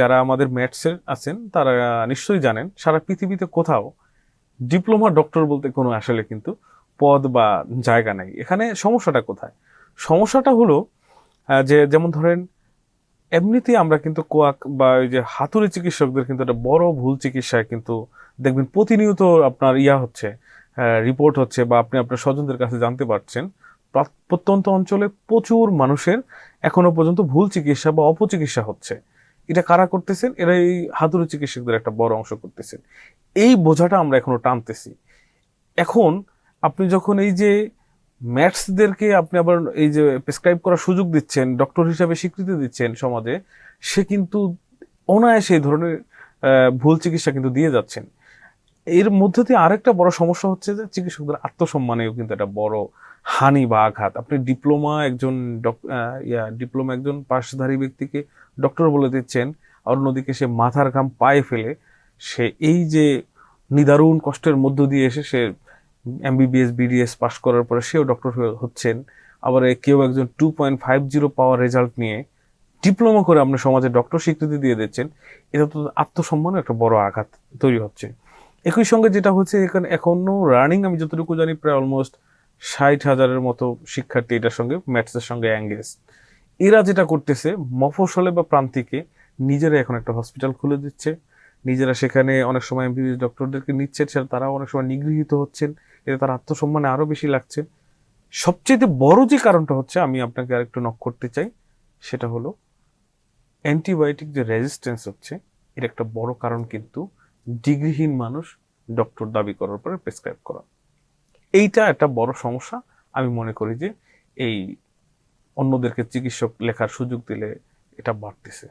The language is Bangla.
যারা আমাদের ম্যাটসের আছেন, তারা নিশ্চয়ই জানেন, সারা পৃথিবীতে কোথাও ডিপ্লোমা, ডক্টর বলতে কোনো আসলে কিন্তু পদ বা জায়গা নাই। এখানে সমস্যাটা কোথায়? সমস্যাটা হলো যে যেমন ধরেন, এমনিতেই আমরা কিন্তু কোয়াক বা ওই যে হাতুড়ি চিকিৎসকদের কিন্তু একটা বড় ভুল চিকিৎসায় কিন্তু দেখবেন প্রতিনিয়ত আপনার ইয়া হচ্ছে রিপোর্ট হচ্ছে বা আপনি আপনার স্বজনদের কাছে জানতে পারছেন প্রত্যন্ত অঞ্চলে প্রচুর মানুষের এখনও পর্যন্ত ভুল চিকিৎসা বা অপচিকিৎসা হচ্ছে। এটা কারা করতেছেন? এরা এই হাতুরু চিকিৎসকদের একটা বড় অংশ করতেছেন। এই বোঝাটা আমরা এখনও টানতেছি। এখন আপনি যখন এই যে ম্যাথসদেরকে আপনি আবার এই যে প্রেসক্রাইব করার সুযোগ দিচ্ছেন, ডক্টর হিসাবে স্বীকৃতি দিচ্ছেন সমাজে, সে কিন্তু অনায়াসে এই ধরনের ভুল চিকিৎসা কিন্তু দিয়ে যাচ্ছেন। এর মধ্যে দিয়ে আরেকটা বড় সমস্যা হচ্ছে যে চিকিৎসকদের আত্মসম্মানেও কিন্তু একটা বড় হানি বা আঘাত। আপনি ডিপ্লোমা একজন ইয়া, ডিপ্লোমা একজন পাশধারী ব্যক্তিকে ডক্টর বলে দিচ্ছেন, আর অন্যদিকে সে মাথার ঘাম পায়ে ফেলে, সে এই যে নিদারুণ কষ্টের মধ্য দিয়ে এসে সে এমবিবিএস, বিডিএস পাশ করার পরে সেও ডক্টর হচ্ছেন। আবার কেউ একজন টু পয়েন্ট ফাইভ জিরো পাওয়ার রেজাল্ট নিয়ে ডিপ্লোমা করে আপনার সমাজে ডক্টর স্বীকৃতি দিয়ে দিচ্ছেন, এটা তো আত্মসম্মানে একটা বড় আঘাত তৈরি হচ্ছে। একই সঙ্গে যেটা হচ্ছে, এখানে এখনও রানিং আমি যতটুকু জানি, প্রায় অলমোস্ট ষাট হাজারের মতো শিক্ষার্থী এটার সঙ্গে ম্যাথসের সঙ্গে অ্যাঙ্গেজ এরা যেটা করতেছে মফসলে বা প্রান্তিকে নিজেরা এখন একটা হসপিটাল খুলে দিচ্ছে। নিজেরা সেখানে অনেক সময় এমবিবিএস ডক্টরদেরকে নিচ্ছে তারাও অনেক সময় নিগৃহীত হচ্ছেন। এতে তার আত্মসম্মানে আরও বেশি লাগছে। সবচেয়ে বড় যে কারণটা হচ্ছে, আমি আপনাকে আরেকটু নক করতে চাই, সেটা হলো অ্যান্টিবায়োটিক যে রেজিস্ট্যান্স হচ্ছে, এর একটা বড় কারণ কিন্তু ডিগ্রিহীন মানুষ ডক্টর দাবি করার পরে প্রেসক্রাইব করা। এইটা একটা বড় সমস্যা। আমি মনে করি যে এই অন্যদেরকে চিকিৎসক লেখার সুযোগ দিলে এটা বাড়তেছে।